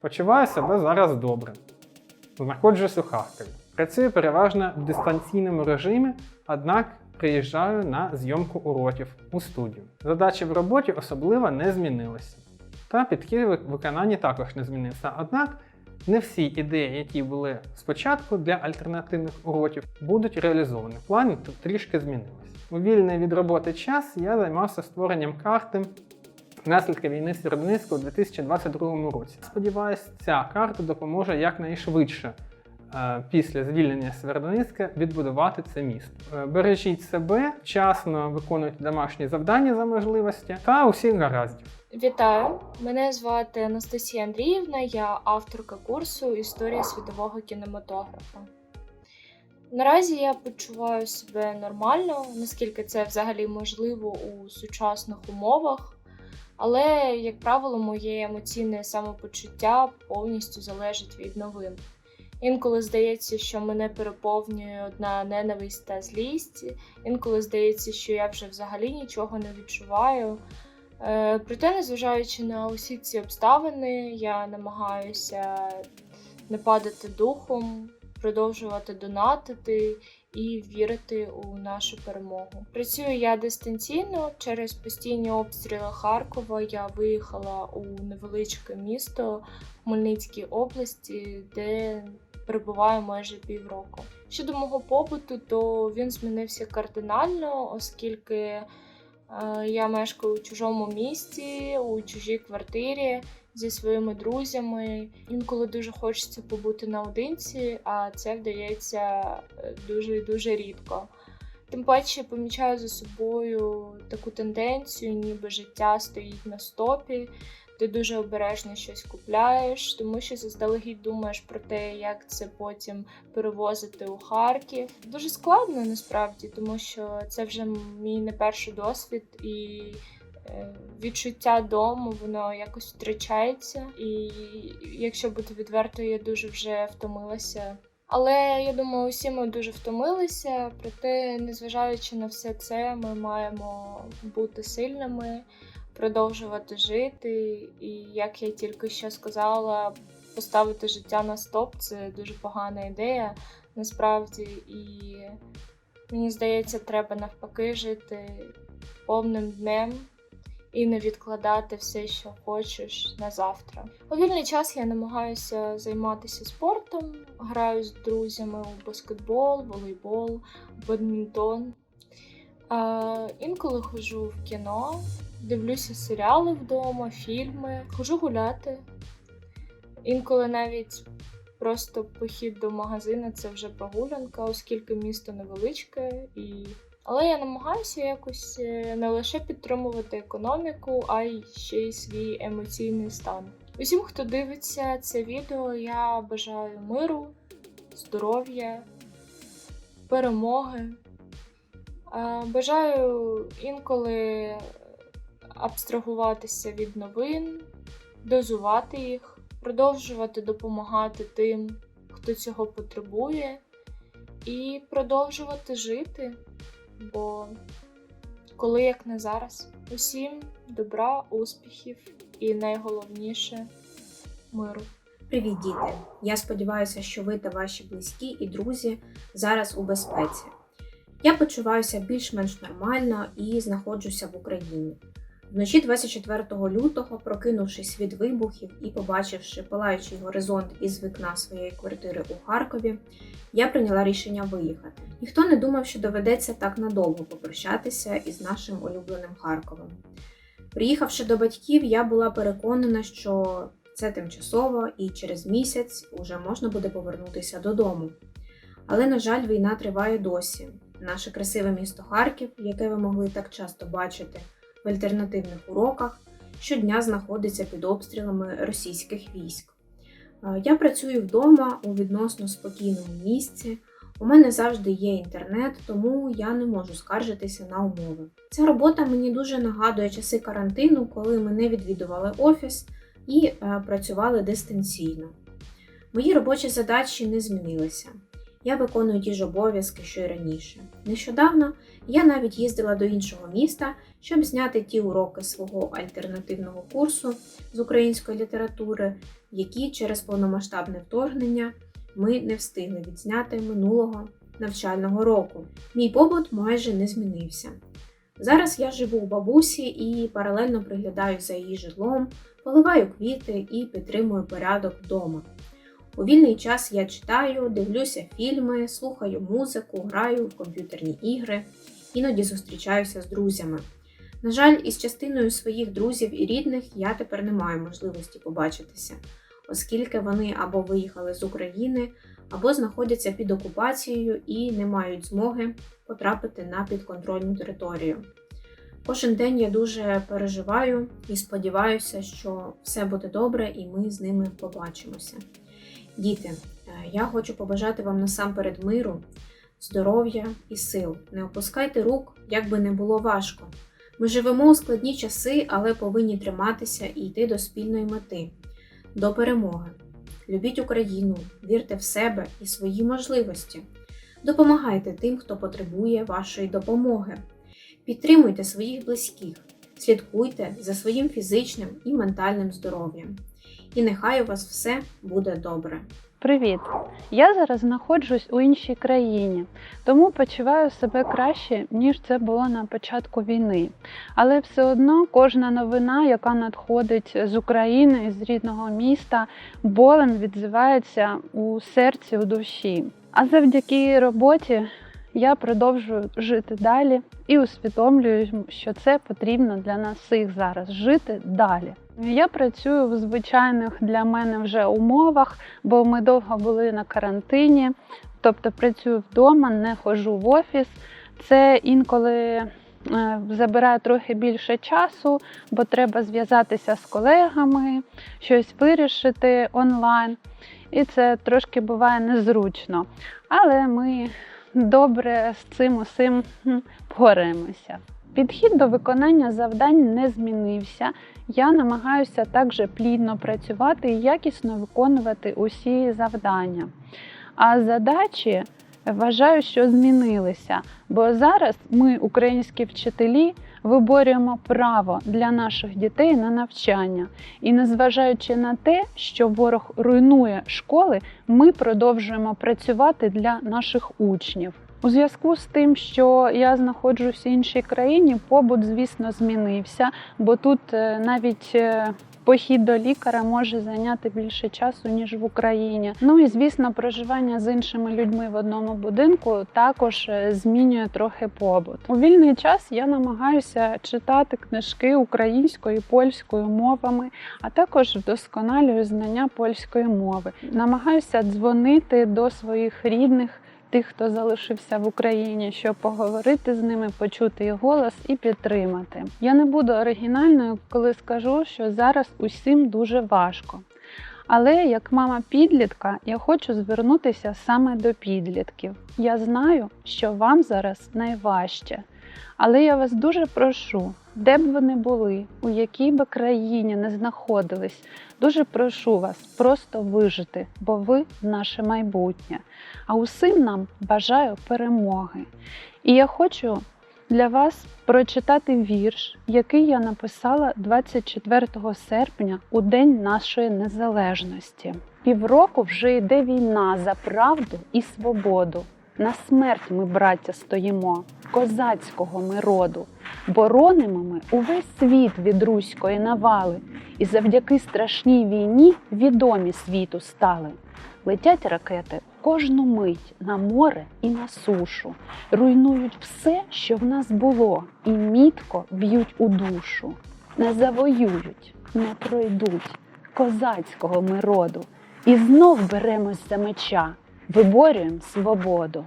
Почуваю себе зараз добре. Знаходжусь у Харкові. Працюю переважно в дистанційному режимі, однак приїжджаю на зйомку уроків у студію. Задачі в роботі особливо не змінилися. Та підхід виконанні також не змінився. Однак не всі ідеї, які були спочатку для альтернативних уроків, будуть реалізовані. Плани трішки змінилися. У вільний від роботи час я займався створенням карти наслідки війни з Сєвєродонецька у 2022 році. Сподіваюсь, ця карта допоможе якнайшвидше е, після звільнення Сєвєродонецька відбудувати це місто. Е, Бережіть себе, вчасно виконуйте домашні завдання за можливості та усіх гараздів. Вітаю! Мене звати Анастасія Андріївна, я авторка курсу Історія світового кінематографа. Наразі я почуваю себе нормально, наскільки це взагалі можливо у сучасних умовах. Але, як правило, моє емоційне самопочуття повністю залежить від новин. Інколи здається, що мене переповнює одна ненависть та злість, інколи здається, що я вже взагалі нічого не відчуваю. Е, Проте, незважаючи на усі ці обставини, я намагаюся не падати духом, продовжувати донатити і вірити у нашу перемогу. Працюю я дистанційно через постійні обстріли Харкова. Я виїхала у невеличке місто Хмельницькій області, де перебуваю майже півроку. Щодо мого побуту, то він змінився кардинально, оскільки я мешкаю у чужому місті, у чужій квартирі зі своїми друзями. Інколи дуже хочеться побути наодинці, а це вдається е, дуже дуже рідко. Тим паче помічаю за собою таку тенденцію, ніби життя стоїть на стопі. Ти дуже обережно щось купляєш, тому що заздалегідь думаєш про те, як це потім перевозити у Харків. Дуже складно насправді, тому що це вже мій не перший досвід, і е, відчуття дому воно якось втрачається. І якщо бути відвертою, я дуже вже втомилася. Але я думаю, усі ми дуже втомилися. Проте, незважаючи на все це, ми маємо бути сильними, продовжувати жити. І як я тільки що сказала, поставити життя на стоп це дуже погана ідея насправді. І мені здається, треба навпаки жити повним днем і не відкладати все, що хочеш на завтра. У вільний час я намагаюся займатися спортом, граю з друзями у баскетбол, волейбол, бадмінтон. А, інколи ходжу в кіно, дивлюся серіали вдома, фільми, ходжу гуляти. Інколи навіть просто похід до магазину це вже прогулянка, оскільки місто невеличке і але я намагаюся якось е, не лише підтримувати економіку, а й ще й свій емоційний стан. Усім, хто дивиться це відео, я бажаю миру, здоров'я, перемоги. Е, Бажаю інколи абстрагуватися від новин, дозувати їх, продовжувати допомагати тим, хто цього потребує, і продовжувати жити. Бо коли як не зараз, усім добра, успіхів і найголовніше миру. Привіт, діти! Я сподіваюся, що ви та ваші близькі і друзі зараз у безпеці. Я почуваюся більш-менш нормально і знаходжуся в Україні. Вночі 24 лютого, прокинувшись від вибухів і побачивши палаючий горизонт із вікна своєї квартири у Харкові, я прийняла рішення виїхати. Ніхто не думав, що доведеться так надовго попрощатися із нашим улюбленим Харковом. Приїхавши до батьків, я була переконана, що це тимчасово і через місяць уже можна буде повернутися додому. Але, на жаль, війна триває досі. Наше красиве місто Харків, яке ви могли так часто бачити в альтернативних уроках, щодня знаходиться під обстрілами російських військ. Е, Я працюю вдома у відносно спокійному місці. У мене завжди є інтернет, тому я не можу скаржитися на умови. Ця робота мені дуже нагадує часи карантину, коли ми не відвідували офіс і е, працювали дистанційно. Мої робочі задачі не змінилися. Я виконую ті ж обов'язки, що й раніше. Нещодавно я навіть їздила до іншого міста, щоб зняти ті уроки свого альтернативного курсу з української літератури, які через повномасштабне вторгнення ми не встигли відзняти минулого навчального року. Мій побут майже не змінився. Зараз я живу у бабусі і паралельно приглядаю за її житлом, поливаю квіти і підтримую порядок вдома. У вільний час я читаю, дивлюся фільми, слухаю музику, граю в комп'ютерні ігри, іноді зустрічаюся з друзями. На жаль, із частиною своїх друзів і рідних я тепер не маю можливості побачитися, оскільки вони або виїхали з України, або знаходяться під окупацією і не мають змоги потрапити на підконтрольну територію. Кожен день я дуже переживаю і сподіваюся, що все буде добре і ми з ними побачимося. Діти, е, я хочу побажати вам насамперед миру, здоров'я і сил. Не опускайте рук, як би не було важко. Ми живемо у складні часи, але повинні триматися і йти до спільної мети, до перемоги. Любіть Україну, вірте в себе і свої можливості. Допомагайте тим, хто потребує вашої допомоги. Підтримуйте своїх близьких, слідкуйте за своїм фізичним і ментальним здоров'ям. І нехай у вас все буде добре. Привіт! Я зараз знаходжусь у іншій країні, тому почуваю себе краще, ніж це було на початку війни. Але все одно кожна новина, яка надходить з України, з рідного міста, болем відзивається у серці, у душі. А завдяки роботі я продовжую жити далі і усвідомлюю, що це потрібно для нас всіх зараз жити далі. Я працюю в звичайних для мене вже умовах, бо ми довго були на карантині, тобто працюю вдома, не ходжу в офіс. Це інколи е, забирає трохи більше часу, бо треба зв'язатися з колегами, щось вирішити онлайн. І це трошки буває незручно. Але ми добре з цим усім хм. Підхід до виконання завдань не змінився. Я намагаюся також плідно працювати і якісно виконувати усі завдання. А задачі вважаю, що змінилися, бо зараз ми, українські вчителі, виборюємо право для наших дітей на навчання. І незважаючи на те, що ворог руйнує школи, ми продовжуємо працювати для наших учнів. У зв'язку з тим, що я знаходжусь в іншій країні, побут, звісно, змінився, бо тут е, навіть е, похід до лікаря може зайняти більше часу ніж в Україні. Ну і звісно, проживання з іншими людьми в одному будинку також е, змінює трохи побут. У вільний час я намагаюся читати книжки українською і польською мовами, а також вдосконалюю знання польської мови. Намагаюся дзвонити до своїх рідних тих, хто залишився в Україні, щоб поговорити з ними, почути їх голос і підтримати. Я не буду оригінальною, коли скажу, що зараз усім дуже важко. Але як мама підлітка, я хочу звернутися саме до підлітків. Я знаю, що вам зараз найважче. Але я вас дуже прошу, де б ви не були, у якій би країні не знаходились, дуже прошу вас просто вижити, бо ви наше майбутнє. А усім нам бажаю перемоги. І я хочу для вас прочитати вірш, який я написала 24 серпня у День нашої незалежності. Півроку вже йде війна за правду і свободу. На смерть ми, браття, стоїмо, козацького ми роду. Боронимо ми увесь світ від руської навали, і завдяки страшній війні відомі світу стали. Летять ракети кожну мить на море і на сушу, руйнують все, що в нас було, і мітко б'ють у душу. Не завоюють, не пройдуть козацького ми роду, і знов беремось за меча, виборюємо свободу.